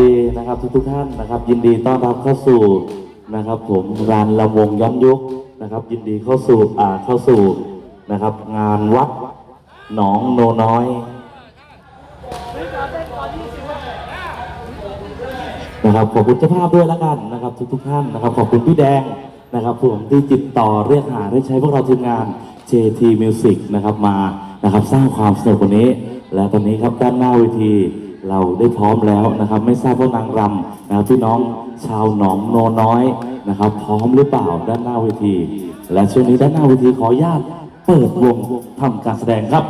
ดีนะครับทุกทุกท่านนะครับ ยินดีต้อนรับเข้าสู่นะครับ ผมร้านลำวงย้อนยุคนะครับ ยินดีเข้าสู่อ่าเข้าสู่นะครับ งานวัดหนองโนน้อยนะครับขอบคุณเจ้าภาพด้วยแล้วกันนะครับ ทุกทุกท่านนะครับ ขอบคุณพี่แดงนะครับผมที่ติดต่อเรียกหาได้ใช้พวกเราทีมงาน JT Music นะครับมานะครับ สร้างความสนุกว่านี้ และตอนนี้ครับด้านหน้าเวที เราได้พร้อมแล้วนะครับ ไม่ทราบว่านางรำนะครับพี่น้องชาวหนองโนน้อยนะครับ พร้อมหรือเปล่าด้านหน้าเวที และช่วงนี้ด้านหน้าเวทีขออนุญาตเปิดวงทำการแสดงครับ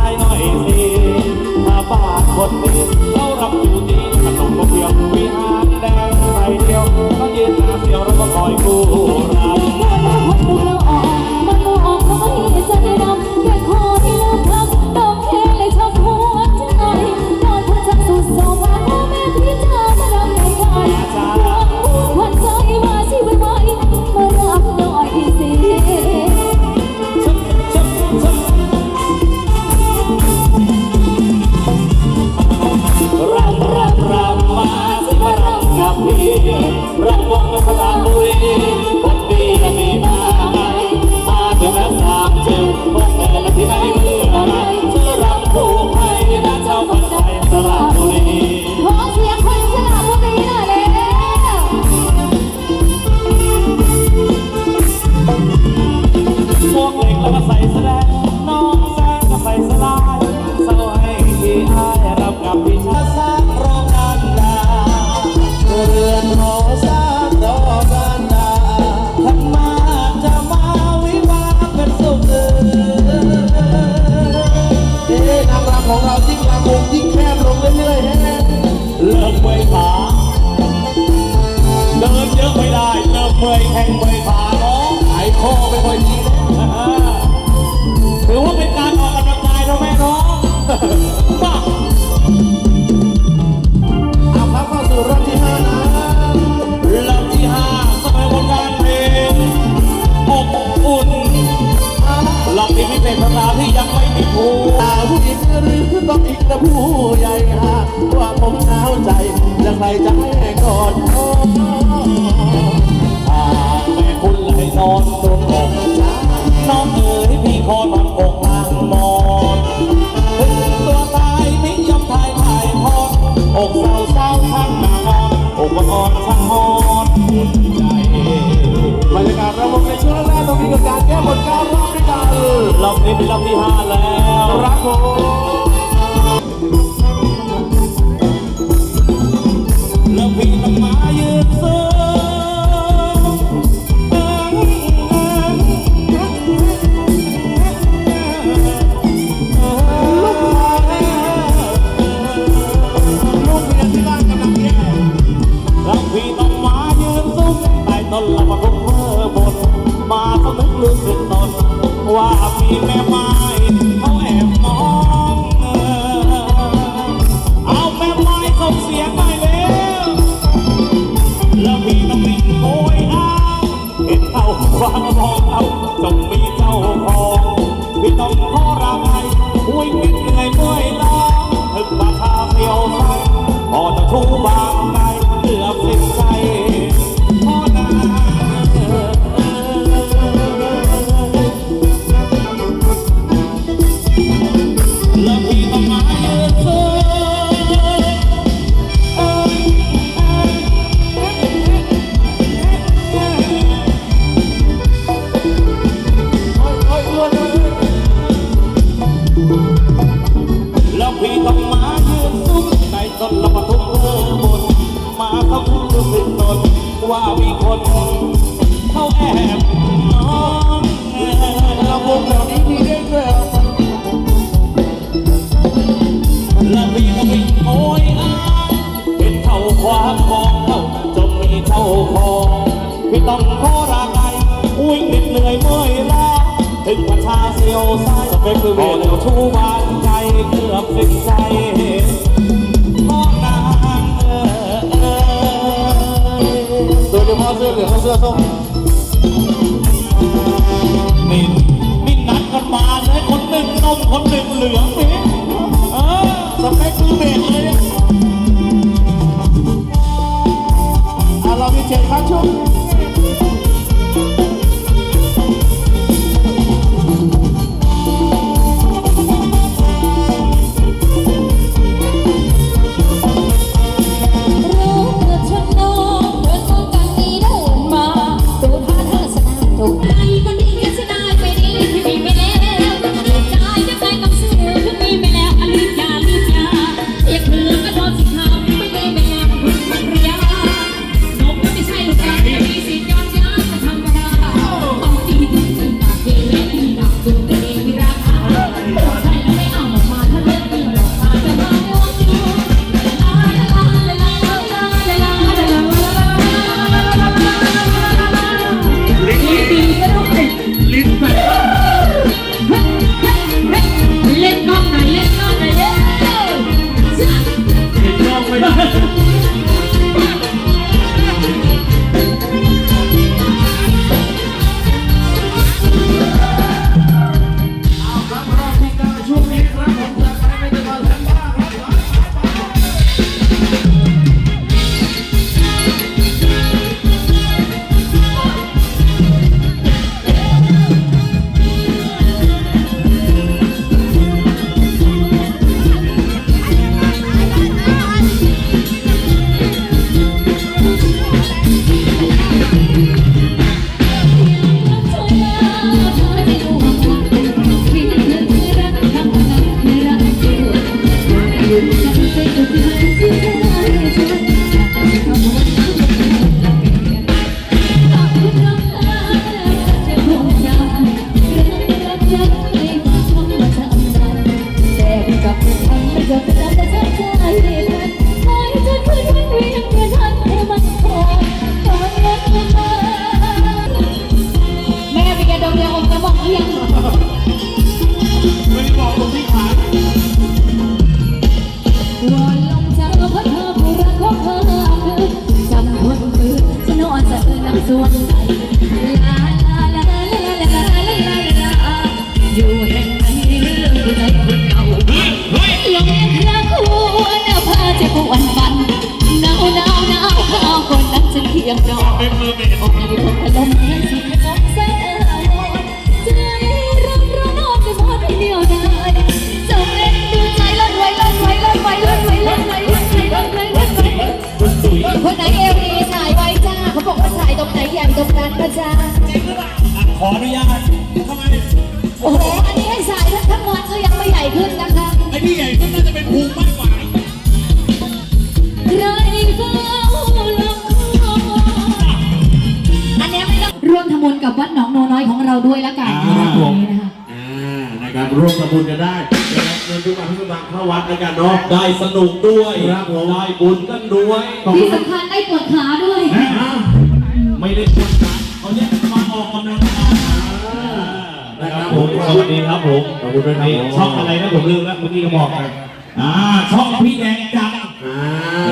ายหน่อยสิถ้าบาทคนนี้เขารับอยู่ดีขนมก็เพียงวิหารแดงใส่เดียวเขาเย็นหน้าเสียวเราก็คอยกู้รำ แม่มาพบดูเราออกมันมองออกเขาก็เห็นใจดำ เยอะไม่ได้เติมเมยแข่งเมยพา รือต้องอีกนะผู้ใหญ่หากว่าผมหนาวใจแล้วใครจะให้กอดอ้อาแม่คุณไหลนอนตรงอกน้องเอ๋ยพี่คอนอนอกนางมอนถึงตัวตายไม่ยอมทายทายพอดอกเศร้าเศร้าข้างนาอนอกอ่อนช่างฮอน บรรยากาศระบบในช่วงแรกตรงนี้กับการแก้บทการรอบด้วยกันรอบนี้เป็นรอบที่ห้าแล้วรักผม 热衷 ยังอเป็นมือเป็นมือลมเย็นสิของแสงอ่อนใจรักร้อนอ่อนจะหมดไปเดียวดายจงเล่นดูใจลอยไหวลอยไหวลอยไหวลอยไหวลอยไหวลอยไหวลอยไหวลอยไหวคนไหนเอวดีสายไว้จ้าเขาบอกว่าสายตรงไหนอย่างตรงนั้นพระจ้าขออนุญาต กับวัดหนองโนน้อยของเราด้วยละกันอ่าครับผมนี่นะคะ อ่านะครับร่วมทำบุญกันได้นะครับเงินทุกบาททุกสตางค์เข้าวัดในการเนาะ ได้สนุกด้วยครับผม ได้บุญกันด้วย ขอบที่คุณสำคัญได้ปวดขาด้วย นะอ่าไม่ได้คนกันเขาเรียกมาออกกำลังกายนะครับผม สวัสดีครับผมขอบคุณด้วยครับนี่ช่องอะไรนะผมลืมแล้วเมื่อกี้ก็บอกไปอ่าช่องพี่แดงจังอ่า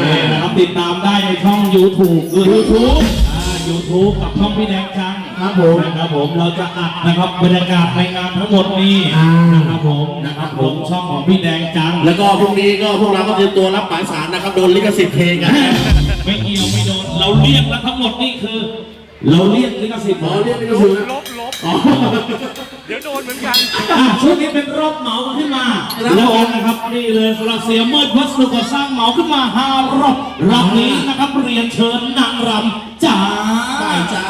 นี่นะครับติดตามได้ในช่อง YouTube ด้วย YouTube อ่า YouTube กับช่องพี่แดงจัง ครับผมนะครับผมเราจะอัดนะครับบรรยากาศในงานทั้งหมดนี้อ่านะครับผมนะครับผมช่องของพี่แดงจังแล้วก็พรุ่งนี้ก็พวกเราก็เตรียมตัวรับหมายสารนะครับโดนลิขสิทธิ์เพลงกันไม่เกี่ยวไม่โดนเราเรียกแล้วทั้งหมดนี่คือ เราเรียกลิขสิทธิ์หมอเรียกลิขสิทธิ์ลบลบอ๋อเดี๋ยวโดนเหมือนกันอะช่วงนี้เป็นรอบเหมาขึ้นมาครับแล้วกันนะครับนี่เลยสำหรับเสียเมิดวัสดุก่อสร้างเหมาขึ้นมาห้ารอบรอบนี้นะครับเรียนเชิญนางรำจ๋าไปจ้า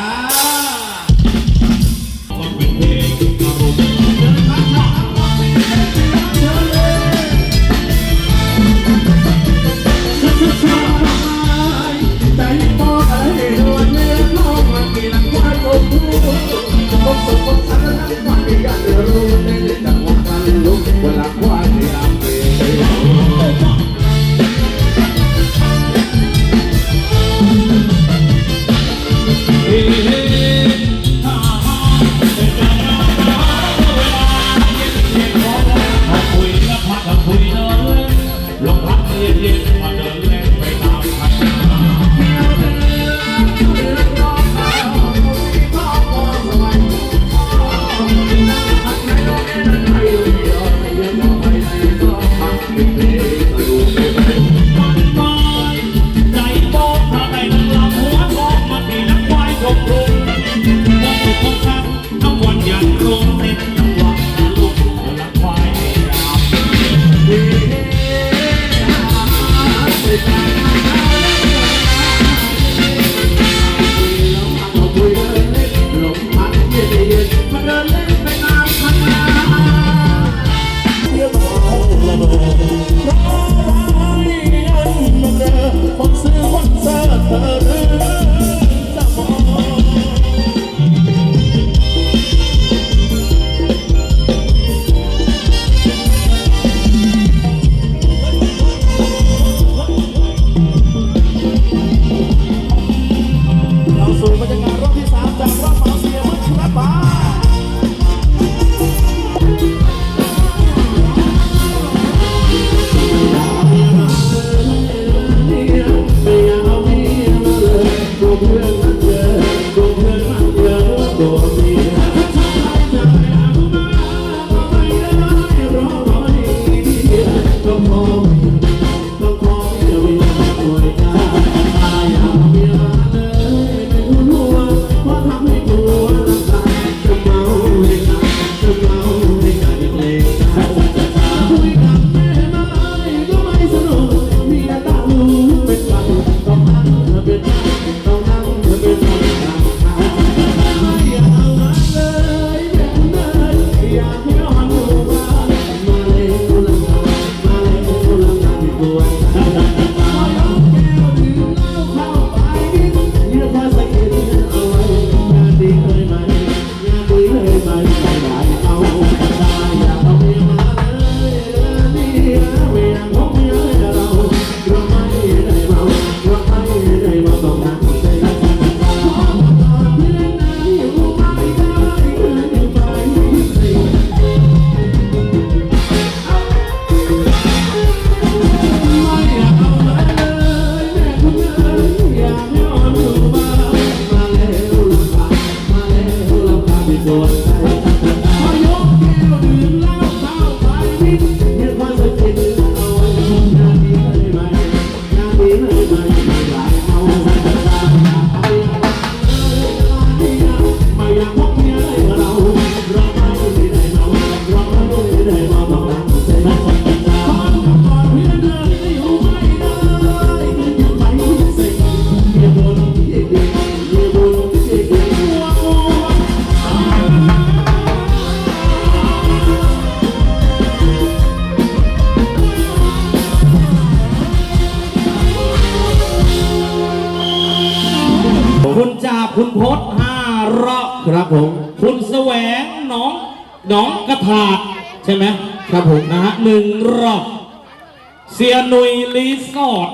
หน้องกระถาดใช่ไหมครับผมนะฮะหนึ่งรอบเสียหนุยรีสอร์ท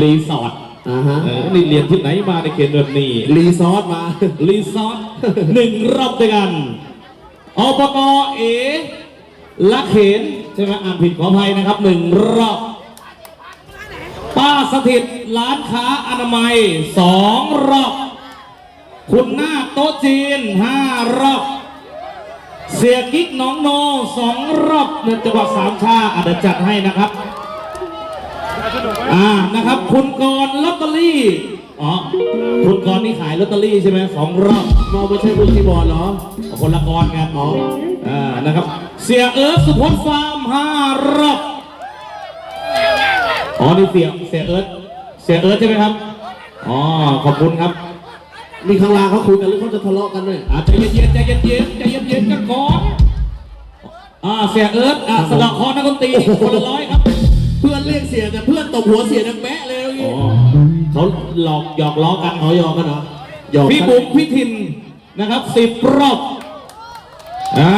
รีสอร์ทอ่าฮะเออนี่เรียนที่ไหนมาในเขตแบบนี้รีซอสมารีสอร์ทหนึ่งรอบด้วยกันอบกเอละเขนใช่ไหมอ่านผิดขออภัยนะครับหนึ่งรอบป้าสถิตร้านค้าอนามัยสองรอบ คุณหน้าโต๊ะจีนห้ารอบ เสียกิ๊กน้องโนสองรอบในจังหวัดสามชาอาจจะจัดให้นะครับ อ่านะครับ คุณกรณ์ลอตเตอรี่อ๋อคุณกรณ์นี่ขายลอตเตอรี่ใช่ไหมสองรอบมองไม่ใช่บุญที่บอลเหรอคนละกรกันอ๋ออ่านะครับ เสียเอิร์ธสุพจน์ฟาร์มห้ารอบอ๋อนี่เสียเสียเอิร์ธเสียเอิร์ธใช่ไหมครับอ๋อขอบคุณครับ มีข้างล่างเขาคุยกันหรือเขาจะทะเลาะกันเนี่ยอ่าใจเย็นๆใจเย็นๆใจเย็นๆกันก่อนอ่าเสียเอิร์ธอ่าสะเดอกคอนักดนตรีคนละร้อยครับ เพื่อนเรียกเสียแต่เพื่อนตบหัวเสียดังแบะเลยเมื่อกี้อ๋อเขาหลอกหยอกล้อกันอ๋อยอมกันเหรอหยอกพี่บุ๋มพี่ทินนะครับสิบรอบอ่า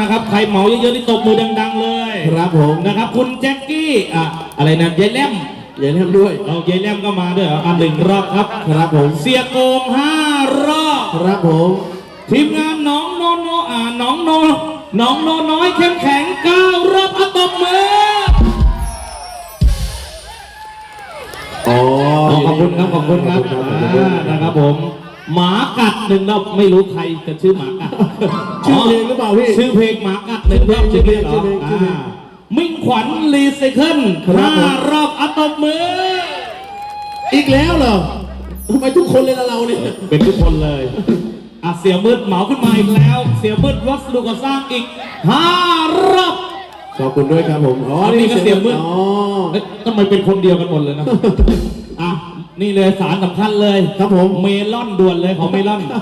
นะครับ ใครเหมาเยอะๆนี่ตบมือดัง ๆ เลย ครับผมนะครับ คุณแจ็คกี้อะอะไรนะยายแลมอ ย่าเล่นด้วยเอายายแลมก็มาด้วยเหรออะหนึ่งรอบครับ ครับผม เสียโกงห้ารอบครับผมทีมงานน้องโนโนอ่าน้องโนน้องโนน้อยเข้มแข็งเก้ารอบอะตบมืออ๋อขอบคุณครับขอบคุณครับขอบคุณอ่านะครับผม หมากัดหนึ่งรอบไม่รู้ใครจะชื่อหมากัดชื่อเพลงหรือเปล่าพี่ชื่อเพลงหมากัดหนึ่งรอบชื่ชื่ออเพเพลลงงเหรอชื่อเพลงอ่ามิ่ง ขวัญรีไซเคิลครับห้าผมรอบอะตบมือ อีกแล้วเหรอทำไมทุกคนเลยละเราเนี่ย เป็นทุกคนเลยอะเสียมืดเหมาขึ้นมาอีกแล้ว เสียมืดวัสดุก่อสร้างอีกห้ารอบขอบคุณด้วยครับผม อ๋ออันนี้ก็เสียงมืดอ๋อเอ๊ะทำไมเป็นคนเดียวกันหมดเลยนะอะ นี่เลยสารสำคัญเลยครับผมเมลอนด่วนเลยของเมลอนอะ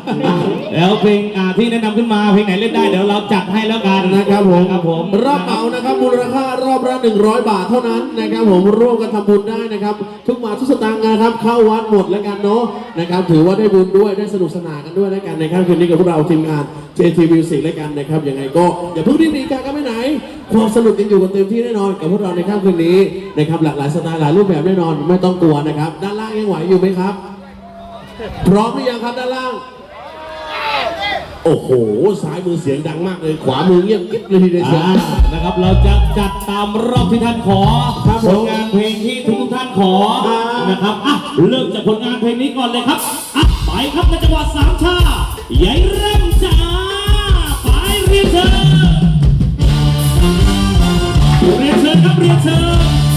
แล้วเพลงอ่าที่แนะนำขึ้นมาเพลงไหนเล่นได้เดี๋ยวเราจัดให้แล้วกันนะครับผมครับผมรอบเหมานะครับมูลค่ารอบละ100 บาทเท่านั้นนะครับผมร่วมกันทำบุญได้นะครับ ทุกบาททุกสตางค์นะครับเข้าวัดหมดแล้วกันเนาะนะครับถือว่าได้บุญด้วยได้สนุกสนานกันด้วยแล้วกันนะครับคืนนี้กับพวกเราทีมงาน JT Music แล้วกันนะครับยังไงก็อย่าเพิ่งรีบหนีกันก็ไม่ไหน ความสนุกยังอยู่กันเต็มที่แน่นอนกับพวกเราในค่ำคืนนี้นะครับหลากหลายสไตล์หลายรูปแบบแน่นอนไม่ต้องกลัวนะครับด้านล่างยังไหวอยู่ไหมครับ พร้อมหรือยังครับด้านล่าง โอ้โหซ้ายมือเสียงดังมากเลย ขวามือเงียบกิ๊บเลยทีเดียวเชียว อ่านะครับเราจะจัดตามรอบที่ท่านขอครับผมผลงานเพลงที่ทุกท่านขออ่านะครับอะเริ่มจากผลงานเพลงนี้ก่อนเลยครับอะไปครับในจังหวัดสามชาใหญ่เริ่มจ้าไปเรียนเชิญเรียนเชิญครับเรียนเชิญ